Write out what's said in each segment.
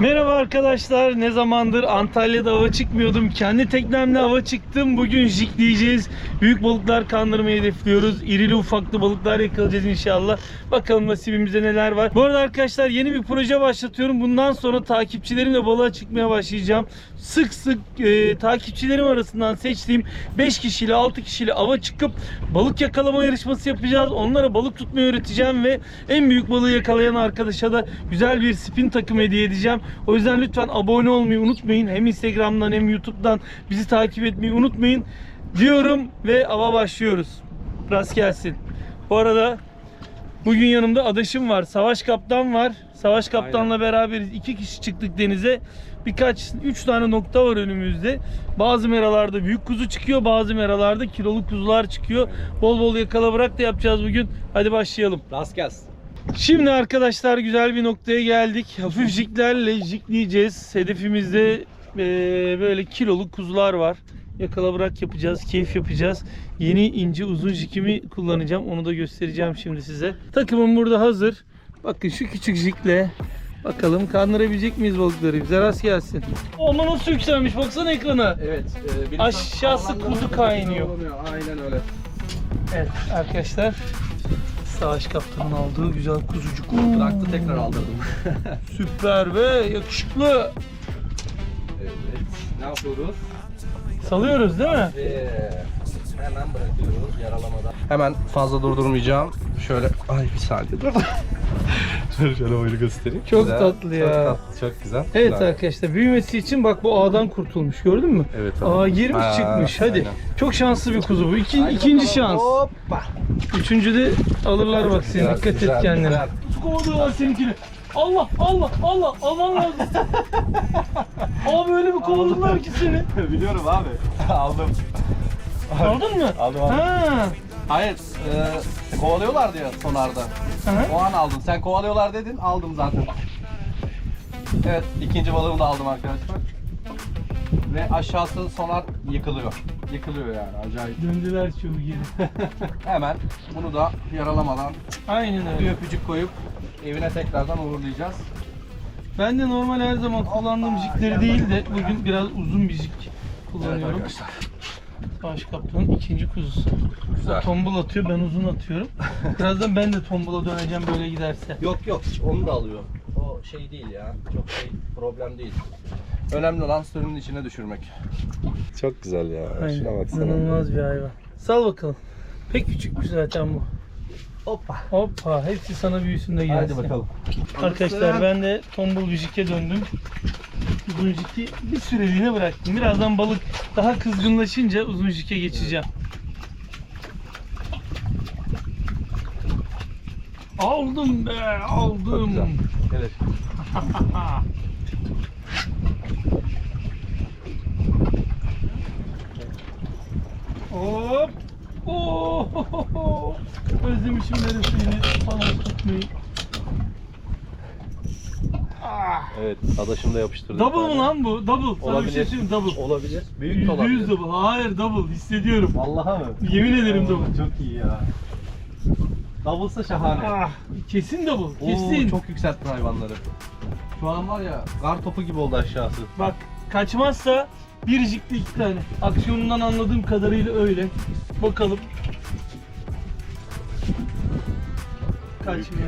Merhaba arkadaşlar. Ne zamandır Antalya'da hava çıkmıyordum. Kendi teknemle hava çıktım. Bugün jikleyeceğiz. Büyük balıklar kandırmayı hedefliyoruz. İrili ufaklı balıklar yakalayacağız inşallah. Bakalım nasibimizde neler var. Bu arada arkadaşlar yeni bir proje başlatıyorum. Bundan sonra takipçilerimle balığa çıkmaya başlayacağım. Sık sık e, takipçilerim arasından seçtiğim 5 kişiyle 6 kişiyle ava çıkıp balık yakalama yarışması yapacağız. Onlara balık tutmayı öğreteceğim ve en büyük balığı yakalayan arkadaşa da güzel bir spin takım hediye edeceğim. O yüzden lütfen abone olmayı unutmayın. Hem Instagram'dan hem YouTube'dan bizi takip etmeyi unutmayın diyorum ve ava başlıyoruz. Rast gelsin. Bu arada bugün yanımda adaşım var. Savaş Kaptan var. Savaş Kaptan'la beraberiz. iki kişi çıktık denize. Birkaç, üç tane nokta var önümüzde. Bazı meralarda büyük kuzu çıkıyor. Bazı meralarda kiloluk kuzular çıkıyor. Bol bol yakala bırak da yapacağız bugün. Hadi başlayalım. Rast gelsin. Şimdi arkadaşlar güzel bir noktaya geldik. Hafif jiklerle jikleyeceğiz. Hedefimizde eee, böyle kiloluk kuzular var. Yakala bırak yapacağız, keyif yapacağız. Yeni ince uzun jikimi kullanacağım. Onu da göstereceğim şimdi size. Takımım burada hazır. Bakın şu küçük jikle bakalım kandırabilecek miyiz balıkları? Bize rast gelsin. Ama nasıl yükselmiş baksana ekrana. Evet. e, Aşağısı kuzu kaynıyor. Aynen öyle. Evet arkadaşlar. Savaş kaptanın aldığı güzel kuzucuk. Bıraktı tekrar aldırdım. Süper ve yakışıklı. evet. Ne yapıyoruz? Salıyoruz değil mi? Ve hemen bırakıyoruz yaralamadan. Hemen fazla durdurmayacağım. Şöyle ay bir saniye dur. Şöyle boyunu göstereyim. Çok tatlı ya. Çok tatlı, çok güzel. Evet Güzel. arkadaşlar büyümesi için bak bu ağdan kurtulmuş gördün mü? Evet abi. Aa girmiş Aa, çıkmış hadi. aynen. Çok şanslı bir kuzu bu. İki, Haydi ikinci bakalım. şans. Hoppa. Üçüncü de alırlar bak seni Güzel, dikkat güzel, et kendine. güzel. Kovalıyorlar seninkini. Allah Allah Allah aman lazım. Abi öyle bir kovaladılar ki seni. Biliyorum abi. Aldım. Aldın mı? Aldım, aldım. Ha. Hayır, e, kovalıyorlar diyor sonarda. Hı. O an aldım. Sen kovalıyorlar dedin, aldım zaten. Evet, ikinci balığımı da aldım arkadaşlar. Ve aşağısı sonar yıkılıyor. Yıkılıyor yani, acayip. Döndüler çoğu geri. Hemen bunu da yaralamadan Aynen bir öyle. öpücük koyup evine tekrardan uğurlayacağız. Ben de normal her zaman kullandığım jikleri değil de bugün biraz uzun bir jik kullanıyorum. arkadaşlar. Savaş Kaptan'ın ikinci kuzusu. Güzel. O tombul atıyor, ben uzun atıyorum. Birazdan ben de tombula döneceğim böyle giderse. Yok yok, onu da alıyor. O şey değil ya, çok şey problem değil. Önemli olan suyun içine düşürmek. Çok güzel ya. Aynen. İnanılmaz bir hayvan. Sal bakalım. Pek küçükmüş zaten bu. Hoppa. Hoppa, hepsi sana büyüsün de gelsin. Hadi bakalım. Arkadaşlar ben de tombul bir jike döndüm. Uzun jiki bir süreliğine bıraktım. Birazdan balık daha kızgınlaşınca uzun jike geçeceğim. Aldım be, aldım. Evet. Hop. Oh. Özlemişim seni falan tutmayı. Ah. Evet, adaşım da yapıştırdı. Double mı lan bu? Double. Sana bir şey söyleyeyim double. Olabilir. Büyük de olabilir. yüz double. Hayır double. Hissediyorum. Vallahi mı? Yemin ederim Oo, double. Çok iyi ya. Double'sa şahane. Ah, kesin double. Oo, Kesin. çok yükseltti hayvanları. Şu an var ya, kar topu gibi oldu aşağısı. Bak kaçmazsa bir jikli iki tane. Aksiyonundan anladığım kadarıyla öyle. Bakalım. Kaçmış.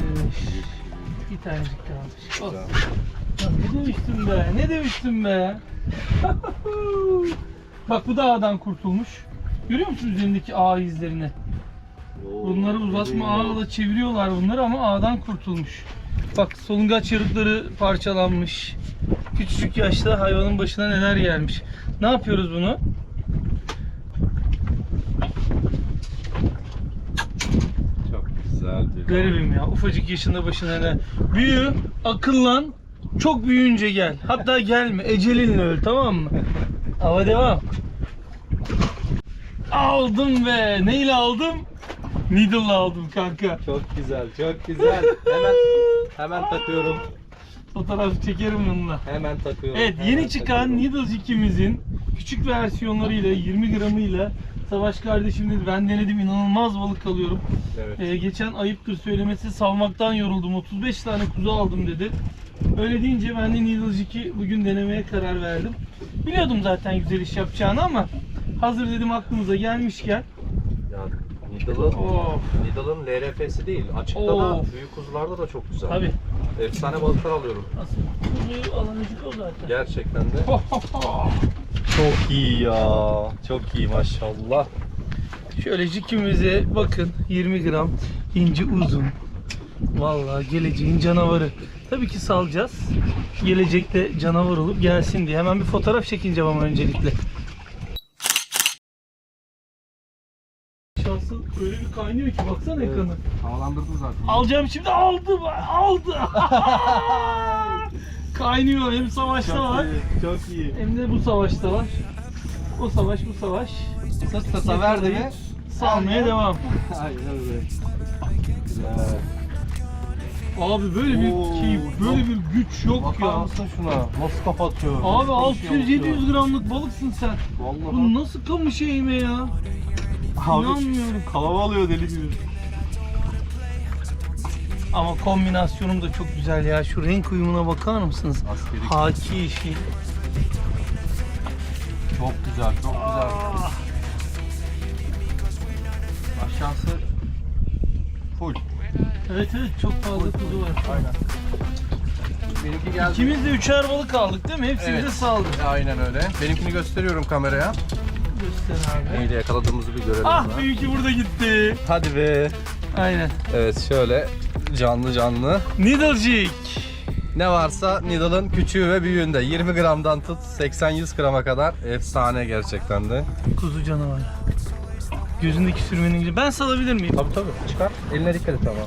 Bir tanecik kalmış. Lan Ne demiştim be? Ne demiştim be? Bak bu da ağdan kurtulmuş. Görüyor musun üzerindeki ağ izlerini? Bunları uzatma ağla çeviriyorlar bunları ama ağdan kurtulmuş. Bak solungaç yarıkları parçalanmış. Küçücük yaşta hayvanın başına neler gelmiş. Ne yapıyoruz bunu? Garibim ya. Ufacık yaşında başına neler. Büyü, akıllan, çok büyüyünce gel. Hatta gelme. Ecelinle öl tamam mı? Hava devam. Aldım be. Neyle aldım? Needle'la aldım kanka. Çok güzel, çok güzel. Hemen hemen takıyorum. Fotoğraf çekerim bununla. Hemen takıyorum. Evet hemen yeni çıkan takıyorum. Needles 2'mizin küçük versiyonlarıyla 20 gramıyla Savaş kardeşimle ben denedim inanılmaz balık alıyorum. Evet. Ee, geçen ayıptır söylemesi salmaktan yoruldum. 35 tane kuzu aldım dedi. Öyle deyince ben de Needle Jig'i bugün denemeye karar verdim. Biliyordum zaten güzel iş yapacağını ama hazır dedim aklımıza gelmişken. Ya Needle'ın Of. Needle'ın LRF'si değil. Açıkta da Of. büyük kuzularda da çok güzel. Tabii. Efsane balıklar alıyorum. Asıl kuzuyu alan jig o zaten. Gerçekten de. Çok iyi ya. Çok iyi maşallah. Şöyle jikimize bakın 20 gram ince uzun. Vallahi geleceğin canavarı. Tabii ki salacağız. Gelecekte canavar olup gelsin diye. Hemen bir fotoğraf çekince ama öncelikle. Şansı öyle bir kaynıyor ki baksana ekranı. Havalandırdım zaten. Alacağım şimdi aldı aldı. kaynıyor hem savaşta var Çok iyi. hem de bu savaşta var. O savaş bu savaş. Sırt sırta verdi mi? Salmaya devam. Aynen öyle. Güzel. Abi böyle bir Oo, keyif, böyle bir güç yok Bakar ya. mısın şuna? Nasıl kapatıyor? Abi Nasıl konuşuyor? 600-700 gramlık balıksın sen. Vallahi. Bu nasıl kamış eğme ya? İnanmıyorum. Kalama alıyor deli gibi. Ama kombinasyonum da çok güzel ya. Şu renk uyumuna bakar mısınız? Askeri. Haki yeşil. Çok güzel, çok güzel. Aşağısı full. Evet evet çok fazla kuzu var. Aynen. Benimki geldi. İkimiz de üçer balık aldık değil mi? Hepsini Evet. de saldık. Aynen öyle. Benimkini gösteriyorum kameraya. Göster abi. Neyle yakaladığımızı bir görelim. Ah hemen. benimki burada gitti. Hadi be. Aynen. Evet şöyle canlı canlı. Needle jig. Ne varsa Needle'ın küçüğü ve büyüğünde. 20 gramdan tut 80-100 grama kadar. Efsane gerçekten de. Kuzu canavarı. Gözündeki sürmenin gücü. Ben salabilir miyim? Tabii tabii. Çıkar. Eline dikkat et ama.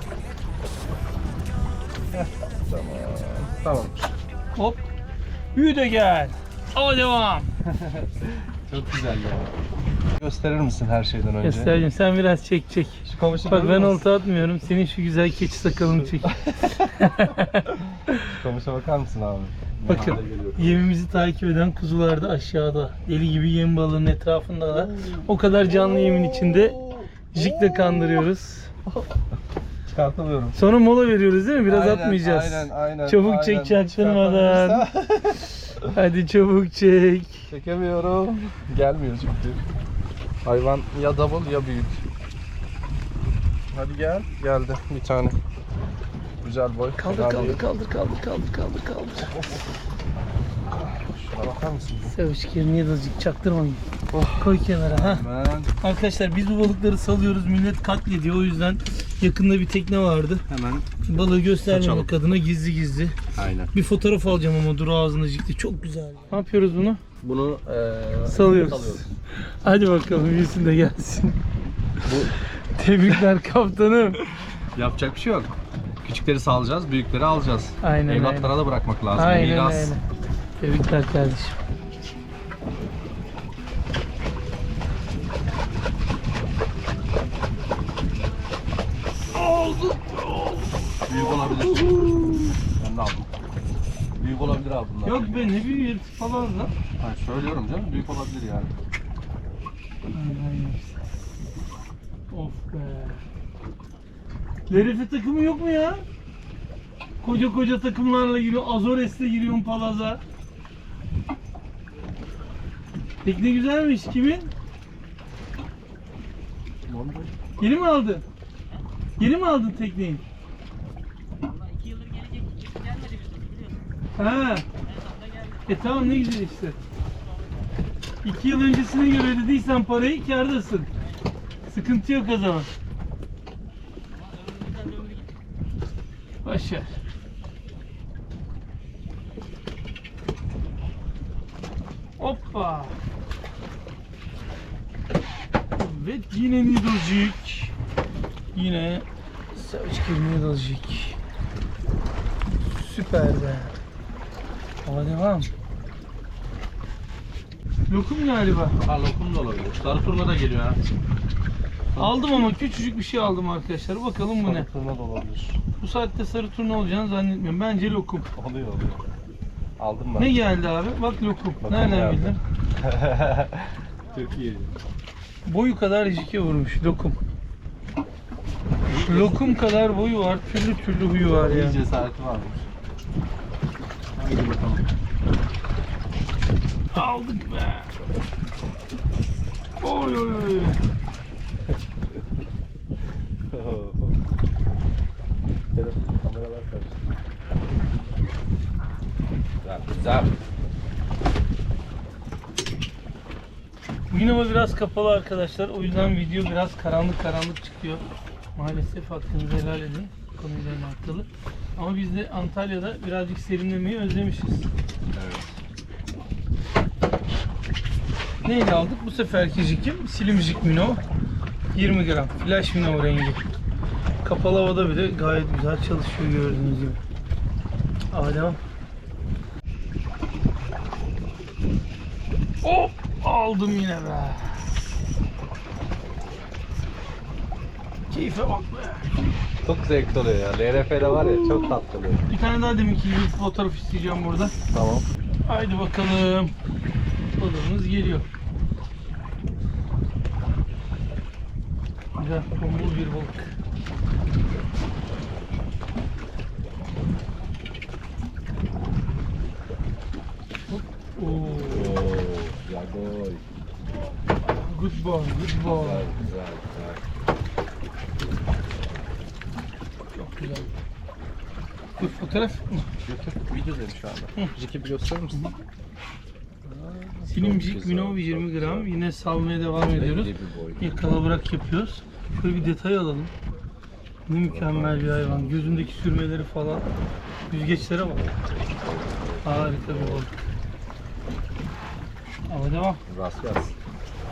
Heh, tamam. Tamam. Hop. Büyü de gel. Ama devam. Çok güzel ya. Gösterir misin her şeyden önce? Göstereceğim. Sen biraz çek çek. Şu kamışı Bak ben olta atmıyorum. Senin şu güzel keçi sakalını çek. Şu kamışa bakar mısın abi? Bakın Ne hale geliyor? yemimizi takip eden kuzular da aşağıda. Deli gibi yem balığının etrafındalar. O kadar canlı yemin içinde jikle kandırıyoruz. Çıkartamıyorum. Sonra mola veriyoruz değil mi? Biraz Aynen, atmayacağız. Aynen aynen. Çabuk aynen. çek çaktırmadan. Hadi çabuk çek. Çekemiyorum. Gelmiyor çünkü. Hayvan ya double ya büyük. Hadi gel. Geldi bir tane. Güzel boy. Kaldır Fena kaldır değil. kaldır kaldır kaldır kaldır kaldır. Şuna bakar mısın? Savaş yerini yazıcık çaktırmayın. Oh. Koy kenara ha. Hemen Arkadaşlar biz bu balıkları salıyoruz. Millet katlediyor. O yüzden yakında bir tekne vardı. hemen. Balığı göstermemek Saçalım. adına gizli gizli. Aynen. Bir fotoğraf alacağım ama dur ağzına jikli. Çok güzel. Ne yapıyoruz bunu? Bunu eee Salıyoruz. Hadi bakalım büyüsün de gelsin. Bu Tebrikler kaptanım. yapacak bir şey yok. Küçükleri salacağız, büyükleri alacağız. Aynen Evlatlara aynen. da bırakmak lazım. Aynen Miras. öyle. Tebrikler kardeşim. Büyük olabilir. ben de aldım. Büyük olabilir abi bunlar. Yok be ne büyük herif falan lan. Hayır, söylüyorum canım büyük olabilir yani. Of be. Lerife takımı yok mu ya? Koca koca takımlarla giriyor. Azores'le giriyorsun Palaz'a. Tekne güzelmiş. Kimin? Yeni mi aldın? Yeni mi aldın tekneyi? Ha. E tamam ne güzel işte. İki yıl öncesine göre ödediysen parayı kârdasın. Sıkıntı yok o zaman. Başar. Hoppa. Evet yine Needlecik. Yine Savage Needlecik. Süper be. Hava devam. Lokum galiba. Ha lokum da olabilir. Sarı turna da geliyor ha. Aldım ama küçücük bir şey aldım arkadaşlar. Bakalım bu ne? Sarı turna da olabilir. Bu saatte sarı turna olacağını zannetmiyorum. Bence lokum. Oluyor oluyor. Aldım ben. Ne geldi abi? Bak lokum. Lokum Nereden geldi. bildin? Çok iyi. Boyu kadar jike vurmuş lokum. Lokum kadar boyu var. Türlü türlü huyu var ya. İyi cesareti varmış. Haydi bakalım. Aldık be. Oy oy oy. Kameralar karıştı. Güzel, biraz kapalı arkadaşlar. O yüzden video biraz karanlık karanlık çıkıyor. Maalesef hakkınızı helal edin. Konuyla alakalı. Ama biz de Antalya'da birazcık serinlemeyi özlemişiz. Evet. Neyle aldık? Bu seferki jikim Slim Jig Mino 20 gram. Flash Mino rengi. Kapalı havada bile gayet güzel çalışıyor gördüğünüz gibi. Devam. Hop! Aldım yine be. Keyfe bak be. Çok zevkli oluyor ya. LRF'de var ya çok tatlı oluyor. Bir tane daha deminki gibi fotoğraf isteyeceğim burada. Tamam. Haydi bakalım. Balığımız geliyor. Güzel, tombul bir balık. Oo, Oo, yagoy. good boy, good boy. Güzel, güzel, güzel. Çok güzel. Fotoğraf. Götür. Videodayım şu anda. Bir gösterir misin? Silimcik Minov çok 20 gram. Yine salmaya devam ediyoruz. Bir bırak yapıyoruz. Şöyle bir detay alalım. Ne mükemmel bir hayvan. Gözündeki sürmeleri falan. Yüzgeçlere bak. Harika bir balık. Ama devam. Rast gelsin.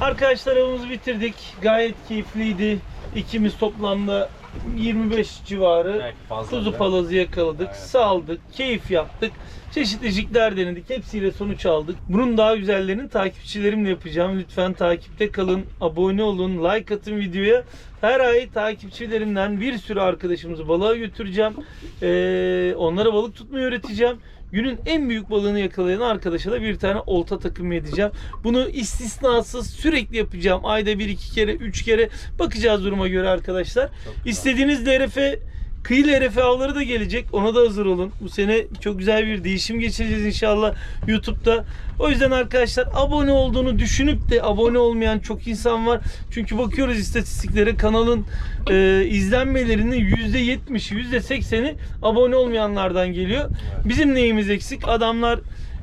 Arkadaşlar avımızı bitirdik. Gayet keyifliydi. İkimiz toplamda 25 civarı Belki fazla kuzu bile. palazı yakaladık, Evet. saldık, keyif yaptık. Çeşitli jigler denedik. Hepsiyle sonuç aldık. Bunun daha güzellerini takipçilerimle yapacağım. Lütfen takipte kalın, abone olun, like atın videoya. Her ay takipçilerimden bir sürü arkadaşımızı balığa götüreceğim. Ee, onlara balık tutmayı öğreteceğim. Günün en büyük balığını yakalayan arkadaşa da bir tane olta takımı edeceğim. Bunu istisnasız sürekli yapacağım. Ayda bir iki kere, üç kere bakacağız duruma göre arkadaşlar. İstediğiniz LRF, kıyı LRF avları da gelecek. Ona da hazır olun. Bu sene çok güzel bir değişim geçireceğiz inşallah YouTube'da. O yüzden arkadaşlar abone olduğunu düşünüp de abone olmayan çok insan var. Çünkü bakıyoruz istatistiklere kanalın e, izlenmelerinin %70'i, %80'i abone olmayanlardan geliyor. Bizim neyimiz eksik? Adamlar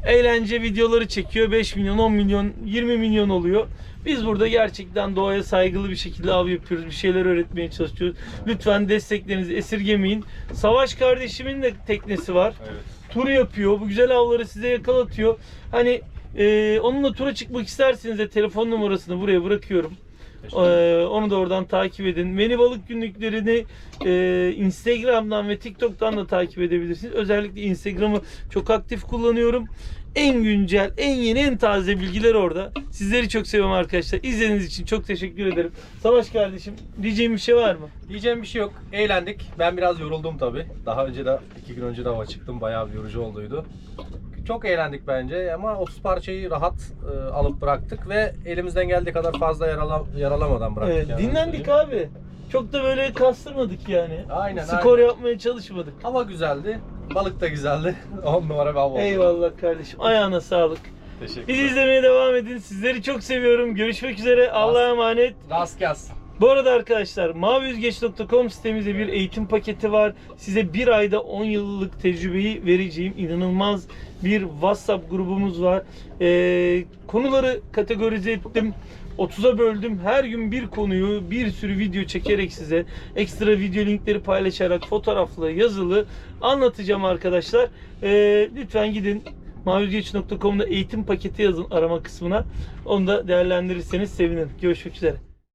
eğlence videoları çekiyor. 5 milyon, 10 milyon, 20 milyon oluyor. Biz burada gerçekten doğaya saygılı bir şekilde av yapıyoruz. Bir şeyler öğretmeye çalışıyoruz. Lütfen desteklerinizi esirgemeyin. Savaş kardeşimin de teknesi var. Evet. Tur yapıyor. Bu güzel avları size yakalatıyor. Hani e, onunla tura çıkmak isterseniz de telefon numarasını buraya bırakıyorum. Ee, onu da oradan takip edin. Beni balık günlüklerini e, Instagram'dan ve TikTok'tan da takip edebilirsiniz. Özellikle Instagram'ı çok aktif kullanıyorum. En güncel, en yeni, en taze bilgiler orada. Sizleri çok seviyorum arkadaşlar. İzlediğiniz için çok teşekkür ederim. Savaş kardeşim, diyeceğim bir şey var mı? Diyeceğim bir şey yok. Eğlendik. Ben biraz yoruldum tabi. Daha önce de iki gün önce de hava çıktım. Bayağı bir yorucu olduydu. Çok eğlendik bence ama 30 parçayı rahat e, alıp bıraktık ve elimizden geldiği kadar fazla yarala, yaralamadan bıraktık. Evet, yani, dinlendik abi. Çok da böyle kastırmadık yani. Aynen, Skor aynen. yapmaya çalışmadık. Hava güzeldi. Balık da güzeldi. 10 numara bir oldu. Eyvallah kardeşim. Ayağına sağlık. Teşekkür Bizi izlemeye devam edin. Sizleri çok seviyorum. Görüşmek üzere. Allah'a emanet. Rast gelsin. Bu arada arkadaşlar maviyüzgeç.com sitemizde bir eğitim paketi var. Size bir ayda 10 yıllık tecrübeyi vereceğim inanılmaz bir WhatsApp grubumuz var. Ee, konuları kategorize ettim. 30'a böldüm. Her gün bir konuyu bir sürü video çekerek size ekstra video linkleri paylaşarak fotoğraflı, yazılı anlatacağım arkadaşlar. Ee, lütfen gidin maviyüzgeç.com'da eğitim paketi yazın arama kısmına. Onu da değerlendirirseniz sevinirim. Görüşmek üzere.